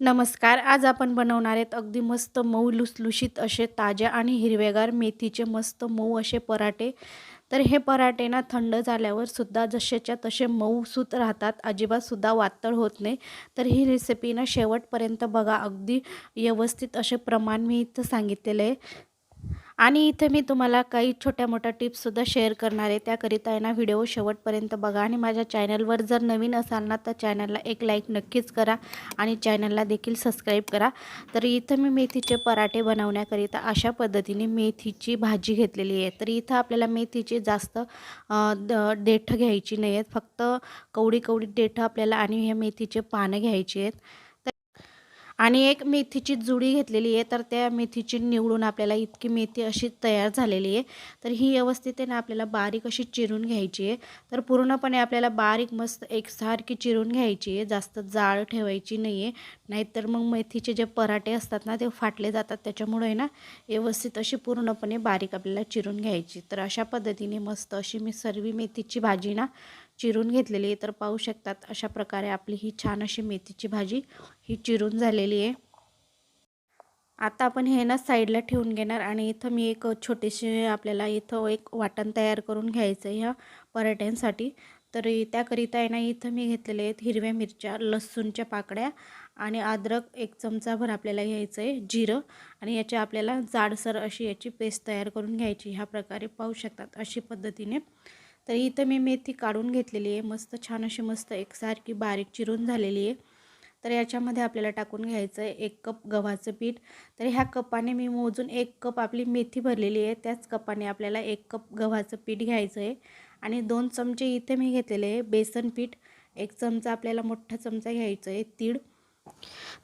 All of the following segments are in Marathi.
नमस्कार. आज आपण बनवणार आहेत अगदी मस्त मऊ लुसलुशीत असे ताज्या आणि हिरवेगार मेथीचे मस्त मऊ असे पराठे. तर हे पराठे ना थंड झाल्यावर सुद्धा जसेच्या तसे मऊसूत राहतात अजिबातसुद्धा वातळ होत नाही. तर ही रेसिपी ना शेवटपर्यंत बघा. अगदी व्यवस्थित असे प्रमाण मी इथं सांगितलेलं आहे. आणि इथे मी तुम्हाला काही छोट्या मोठ्या टिप्ससुद्धा शेअर करणार आहे. त्याकरिता आहे ना व्हिडिओ शेवटपर्यंत बघा आणि माझ्या चॅनलवर जर नवीन असाल ना तर चॅनलला एक लाईक नक्कीच करा आणि चॅनलला देखील सबस्क्राईब करा. तर इथं मी मेथीचे पराठे बनवण्याकरिता अशा पद्धतीने मेथीची भाजी घेतलेली आहे. तर इथं आपल्याला मेथीची जास्त देठं घ्यायची नाही आहेत फक्त कवडी कवडी देठं आपल्याला आणि ह्या मेथीचे पानं घ्यायची आहेत. आणि एक मेथीची जुडी घेतलेली आहे तर त्या मेथीची निवडून आपल्याला इतकी मेथी अशी तयार झालेली आहे. तर ही व्यवस्थित आहे ना आपल्याला बारीक अशी चिरून घ्यायची आहे. तर पूर्णपणे आपल्याला बारीक मस्त एकसारखी चिरून घ्यायची आहे जास्त जाळ ठेवायची नाही आहे. नाहीतर मग मेथीचे जे पराठे असतात ना ते फाटले जातात. त्याच्यामुळे ना व्यवस्थित अशी पूर्णपणे बारीक आपल्याला चिरून घ्यायची तर अशा पद्धतीने मस्त अशी मी सर्व मेथीची भाजी ना चिरून घेतलेली आहे. तर पाहू शकतात अशा प्रकारे आपली ही छान अशी मेथीची भाजी ही चिरून झालेली आहे. आता आपण हे ना साईडला ठेवून घेणार आणि इथं मी एक छोटीशी आपल्याला इथं एक वाटण तयार करून घ्यायचं आहे ह्या पराठ्यांसाठी. तर त्याकरिता आहे ना इथं मी घेतलेले आहेत हिरव्या मिरच्या लसूणच्या पाकड्या आणि अद्रक एक चमचाभर आपल्याला घ्यायचं आहे जिरं आणि याच्या आपल्याला जाडसर अशी याची पेस्ट तयार करून घ्यायची ह्या प्रकारे पाहू शकतात अशी पद्धतीने. तर इथं मी मेथी काढून घेतलेली आहे. मस्त छान अशी मस्त एकसारखी बारीक चिरून झालेली आहे. तर याच्यामध्ये आपल्याला टाकून घ्यायचं आहे एक कप गव्हाचं पीठ. तर ह्या कपाने मी मोजून एक कप आपली मेथी भरलेली आहे. त्याच कपाने आपल्याला एक कप गव्हाचं पीठ घ्यायचं आहे. आणि दोन चमचे इथे मी घेतलेले आहे बेसन पीठ. एक चमचा आपल्याला मोठा चमचा घ्यायचं आहे तीळ.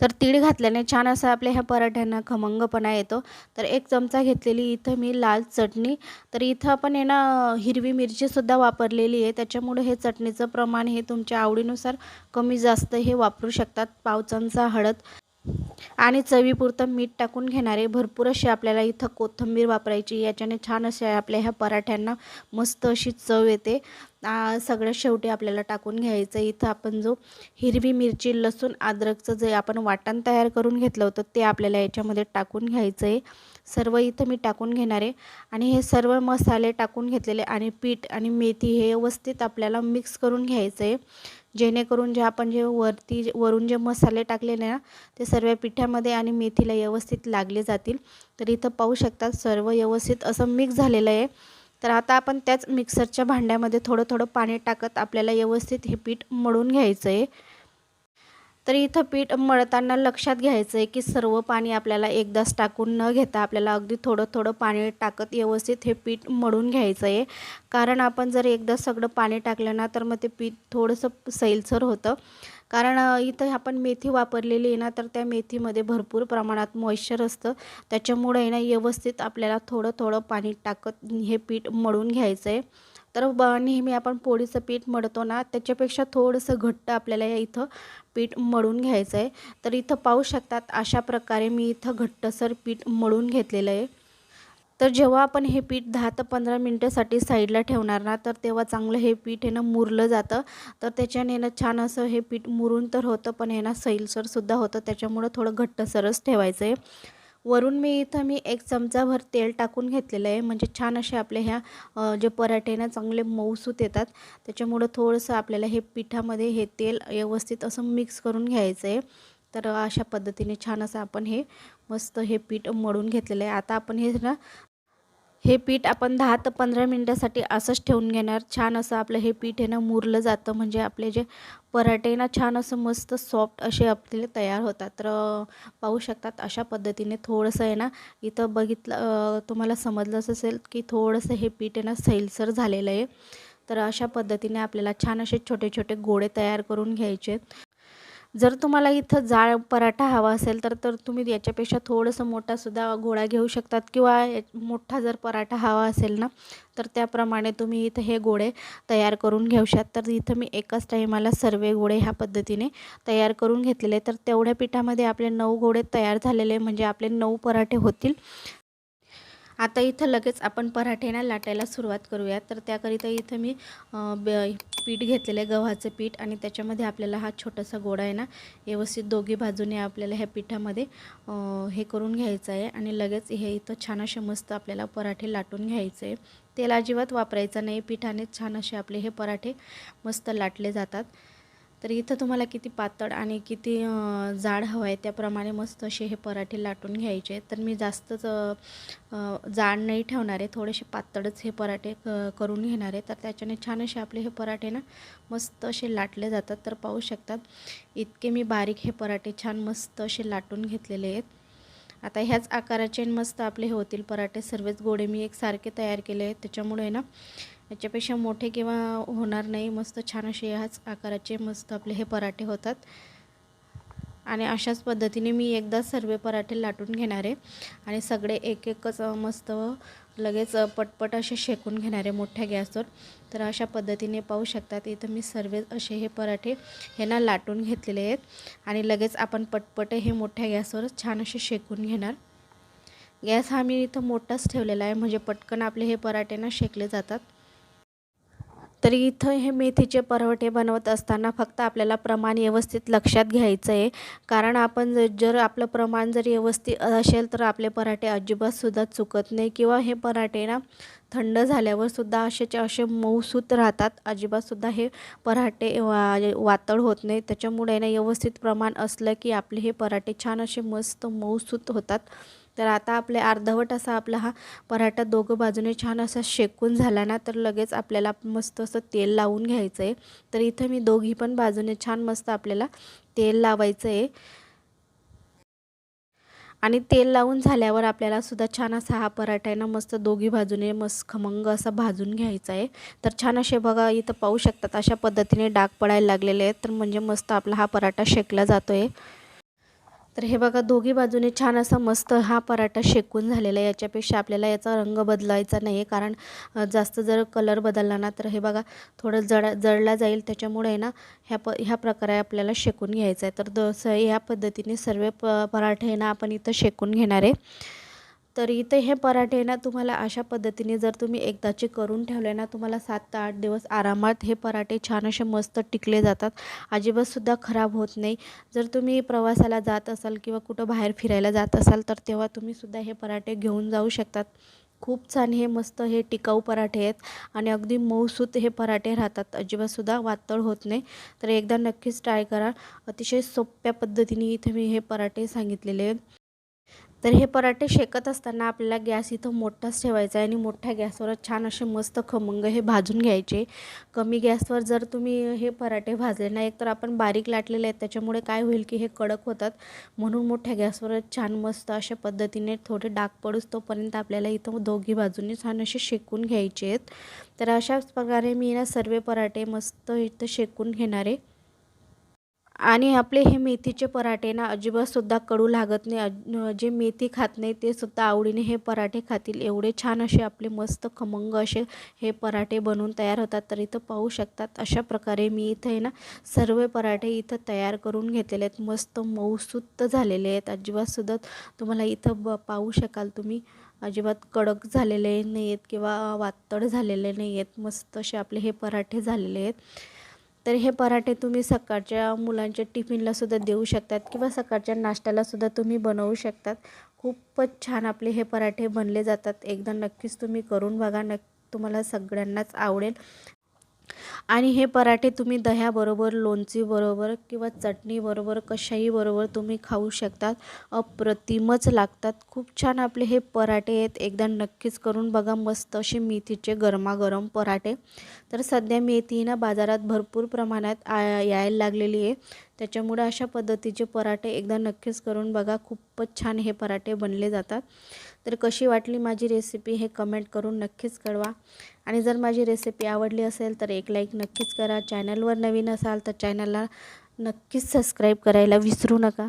तर तीळ घातल्याने छान असं आपल्या ह्या पराठ्यांना खमंगपणा येतो. तर एक चमचा घेतलेली इथं मी लाल चटणी. तर इथं आपण आहे ना हिरवी मिरचीसुद्धा वापरलेली आहे. त्याच्यामुळे हे चटणीचं प्रमाण हे तुमच्या आवडीनुसार कमी जास्त हे वापरू शकतात. पाव चमचा हळद. आणि चवीपुरतं मीठ टाकून घेणारे भरपूर अशी आपल्याला इथं कोथिंबीर वापरायची. याच्याने छान असे आपल्या ह्या पराठ्यांना मस्त अशी चव येते. सगळ्या शेवटी आपल्याला टाकून घ्यायचं. इथं आपण जो हिरवी मिरची लसूण अद्रकचं जे आपण वाटण तयार करून घेतलं होतं ते आपल्याला याच्यामध्ये टाकून घ्यायचं आहे सर्व इथं मी टाकून घेणार आहे. आणि हे सर्व मसाले टाकून घेतलेले आणि पीठ आणि मेथी हे व्यवस्थित आपल्याला मिक्स करून घ्यायचं आहे. जेणेकरून जे आपण जे वरती वरून जे मसाले टाकलेले ना ते सर्व पिठ्यामध्ये आणि मेथीला व्यवस्थित लागले जातील. तर इथं पाहू शकतात सर्व व्यवस्थित असं मिक्स झालेलं आहे. तर आता आपण त्याच मिक्सरच्या भांड्यामध्ये थोडं थोडं पाणी टाकत आपल्याला व्यवस्थित हे पीठ मळून घ्यायचं आहे. तर इथं पीठ मळताना लक्षात घ्यायचं आहे की सर्व पाणी आपल्याला एकदाच टाकून न घेता आपल्याला अगदी थोडं थोडं पाणी टाकत व्यवस्थित हे पीठ मळून घ्यायचं आहे कारण आपण जर एकदा सगळं पाणी टाकलं ना तर मग ते पीठ थोडंसं सैलसर होतं. कारण इथं आपण मेथी वापरलेली आहे ना तर त्या मेथीमध्ये भरपूर प्रमाणात मॉइश्चर असतं. त्याच्यामुळे ना व्यवस्थित आपल्याला थोडं थोडं पाणी टाकत हे पीठ मळून घ्यायचं आहे तर ब नेहमी आपण पोळीचं पीठ मळतो ना त्याच्यापेक्षा थोडंसं घट्ट आपल्याला या इथं पीठ मळून घ्यायचं आहे तर इथं पाहू शकतात अशा प्रकारे मी इथं घट्टसर पीठ मळून घेतलेलं आहे. तर जेव्हा आपण हे पीठ दहा ते पंधरा मिनटासाठी साईडला ठेवणार ना तर तेव्हा चांगलं हे पीठ आहे ना मुरलं जातं. तर त्याच्याने ना छान असं हे पीठ मुरून तर होतं पण हे ना सैलसरसुद्धा होतं त्याच्यामुळं थोडं घट्टसरच ठेवायचं आहे वरून मी इथं मी एक चमचाभर तेल टाकून घेतलेलं आहे. म्हणजे छान असे आपल्या ह्या जे पराठे ना चांगले मऊसूत येतात. त्याच्यामुळं थोडंसं आपल्याला हे पिठामध्ये हे तेल व्यवस्थित असं मिक्स करून घ्यायचं आहे. तर अशा पद्धतीने छान असं आपण हे मस्त हे पीठ मळून घेतलेलं आहे. आता आपण हे ना हे पीठ आपण दहा ते पंधरा मिनटासाठी असंच ठेवून घेणार. छान असं आपलं हे पीठ आहे ना मुरलं जातं. म्हणजे आपले जे पराठे ना छान असं मस्त सॉफ्ट असे आपले तयार होतात. तर पाहू शकतात अशा पद्धतीने थोडंसं आहे ना इथं बघितलं तुम्हाला समजलंच असेल की थोडंसं हे पीठ आहे ना सैलसर झालेलं आहे. तर अशा पद्धतीने आपल्याला छान असे छोटे छोटे गोळे तयार करून घ्यायचे. जर तुम्हाला इथं जाळ पराठा हवा असेल तर तर तुम्ही याच्यापेक्षा थोडंसं मोठासुद्धा गोळा घेऊ शकतात किंवा मोठा जर पराठा हवा असेल ना तर त्याप्रमाणे तुम्ही इथं हे गोळे तयार करून घेऊशात तर इथं मी एकाच टाईमाला सर्व गोळे ह्या पद्धतीने तयार करून घेतलेले तर तेवढ्या पिठामध्ये आपले नऊ गोळे तयार झालेले म्हणजे आपले नऊ पराठे होतील. आता इथं लगेच आपण पराठे ना लाटायला सुरुवात करूया. तर त्याकरिता इथं मी ब पीठ घेतलेलं आहे गव्हाचं पीठ आणि त्याच्यामध्ये आपल्याला हा छोटासा गोळा आहे ना व्यवस्थित दोघी बाजूने आपल्याला ह्या पिठामध्ये हे करून घ्यायचं आहे आणि लगेच हे इथं छान असे मस्त आपल्याला पराठे लाटून घ्यायचे आहे. तेल अजिबात वापरायचं नाही. पिठाने छान असे आपले हे पराठे मस्त लाटले जातात. तर इथं तुम्हाला किती पातळ आणि किती जाड हवं आहे त्याप्रमाणे मस्त असे हे पराठे लाटून घ्यायचे. तर मी जास्तच जाड नाही ठेवणार आहे. थोडेसे पातळच हे पराठे क करून घेणार आहे. तर त्याच्याने छान असे आपले हे पराठे ना मस्त असे लाटले जातात. तर पाहू शकतात इतके मी बारीक हे पराठे छान मस्त असे लाटून घेतलेले आहेत. आता ह्याच आकाराचे मस्त आपले हे होतील पराठे. सर्वच गोडे मी एकसारखे तयार केले आहेत. त्याच्यामुळे ना याच्यापेक्षा मोठे किंवा होणार नाही मस्त छान असे ह्याच आकाराचे मस्त आपले हे पराठे होतात. आणि अशाच पद्धतीने मी एकदा सर्व पराठे लाटून घेणार आहे. आणि सगळे एक एकच मस्त लगेच पटपट असे शेकून घेणार आहे मोठ्या गॅसवर. तर अशा पद्धतीने पाहू शकतात इथं मी सर्व असे हे पराठे हे ना लाटून घेतलेले आहेत. आणि लगेच आपण पटपट हे मोठ्या गॅसवर छान असे शेकून घेणार. गॅस हा मी इथं मोठाच ठेवलेला आहे म्हणजे पटकन आपले हे पराठे ना शेकले जातात. तर इथं हे मेथीचे परवठे बनवत असताना फक्त आपल्याला प्रमाण व्यवस्थित लक्षात घ्यायचं आहे कारण आपण जर जर आपलं प्रमाण जर व्यवस्थित असेल तर आपले पराठे अजिबातसुद्धा चुकत नाही. किंवा हे पराठे ना थंड झाल्यावर सुद्धा असेचे असे मऊसूत राहतात. अजिबातसुद्धा हे पराठे वा वातळ होत नाही. त्याच्यामुळे ना व्यवस्थित प्रमाण असलं की आपले हे पराठे छान असे मस्त मऊसूत होतात. तर आता आपले अर्धवट असा आपला हा पराठा दोघं बाजूने छान असा शेकून झाला ना तर लगेच आपल्याला मस्त असं तेल लावून घ्यायचं आहे तर इथं मी दोघी पण बाजूने छान मस्त आपल्याला तेल लावायचं आहे आणि तेल लावून झाल्यावर आपल्याला सुद्धा छान असा हा पराठा आहे ना मस्त दोघी बाजूने मस्त खमंग असा भाजून घ्यायचा आहे. तर छान असे बघा इथं पाहू शकतात अशा पद्धतीने डाग पडायला लागलेले आहेत. तर म्हणजे मस्त आपला हा पराठा शेकला जातो आहे तर हे बघा दोघी बाजूने छान असा मस्त हा पराठा शेकून झालेला आहे. याच्यापेक्षा आपल्याला याचा रंग बदलायचा नाही आहे कारण जास्त जर कलर बदलला ना तर हे बघा थोडं जड जळला जाईल. त्याच्यामुळे ना ह्या प ह्या प्रकारे आपल्याला शेकून घ्यायचं आहे तर द ह्या पद्धतीने सर्व प पराठे ना आपण इथं शेकून घेणार आहे. तर इथे हे पराठे ना तुम्हाला अशा पद्धतीने जर तुम्ही एकदाचे करून ठेवले ना तुम्हाला सात ते आठ दिवस आरामात हे पराठे छान असे मस्त टिकले जातात. अजिबातसुद्धा खराब होत नाही. जर तुम्ही प्रवासाला जात असाल किंवा कुठं बाहेर फिरायला जात असाल तर तेव्हा तुम्हीसुद्धा हे पराठे घेऊन जाऊ शकतात. खूप छान हे मस्त हे टिकाऊ पराठे आहेत आणि अगदी मऊसूत हे पराठे राहतात. अजिबातसुद्धा वातळ होत नाही. तर एकदा नक्कीच ट्राय करा. अतिशय सोप्या पद्धतीने इथे मी हे पराठे सांगितलेले आहेत. तर हे पराठे शेकत असताना आपल्याला गॅस इथं मोठाच ठेवायचा आहे आणि मोठ्या गॅसवर छान असे मस्त खमंग हे भाजून घ्यायचे. कमी गॅसवर जर तुम्ही हे पराठे भाजले नाही तर आपण बारीक लाटलेले आहेत. त्याच्यामुळे काय होईल की हे कडक होतात. म्हणून मोठ्या गॅसवर छान मस्त अशा पद्धतीने थोडे डाग पडूस तोपर्यंत आपल्याला इथं दोघी बाजूंनी छान असे शेकून घ्यायचे आहेत. तर अशाच प्रकारे मी ना सर्व पराठे मस्त इथं शेकून घेणार आहे. आणि आपले हे मेथीचे पराठे ना अजिबातसुद्धा कडू लागत नाही. जे मेथी खात नाही ते सुद्धा आवडीने हे पराठे खातील. एवढे छान असे आपले मस्त खमंग असे हे पराठे बनवून तयार होतात. तर इथं पाहू शकतात अशा प्रकारे मी इथं आहे ना सर्व पराठे इथं तयार करून घेतलेले आहेत. मस्त मऊसुद्ध झालेले आहेत. अजिबातसुद्धा तुम्हाला इथं ब पाहू शकाल तुम्ही. अजिबात कडक झालेले नाही आहेत किंवा वातड झालेले नाही आहेत मस्त असे आपले हे पराठे झालेले आहेत. तर हे पराठे तुम्ही सकाळच्या मुलांच्या टिफिनलासुद्धा देऊ शकतात किंवा सकाळच्या नाश्त्यालासुद्धा तुम्ही बनवू शकतात. खूपच छान आपले हे पराठे बनले जातात. एकदा नक्कीच तुम्ही करून बघा. नक् तुम्हाला सगळ्यांनाच आवडेल. आणि हे पराठे तुम्ही दह्याबरोबर लोणचीबरोबर किंवा चटणीबरोबर कशाहीबरोबर तुम्ही खाऊ शकतात. अप्रतिमच लागतात. खूप छान आपले हे पराठे आहेत. एकदा नक्कीच करून बघा. मस्त असे मेथीचे गरमागरम पराठे. तर सध्या मेथी ना बाजारात भरपूर प्रमाणात यायला लागलेली आहे. त्याच्यामुळे अशा पद्धतीचे पराठे एकदा नक्कीच करून बघा. खूपच छान हे पराठे बनले जातात. तर कशी वाटली माझी रेसिपी हे कमेंट करून नक्कीच कळवा. आणि जर माझी रेसिपी आवडली असेल तर एक लाईक नक्कीच करा. चॅनलवर नवीन असाल तर चॅनलला नक्कीच सबस्क्राईब करायला विसरू नका.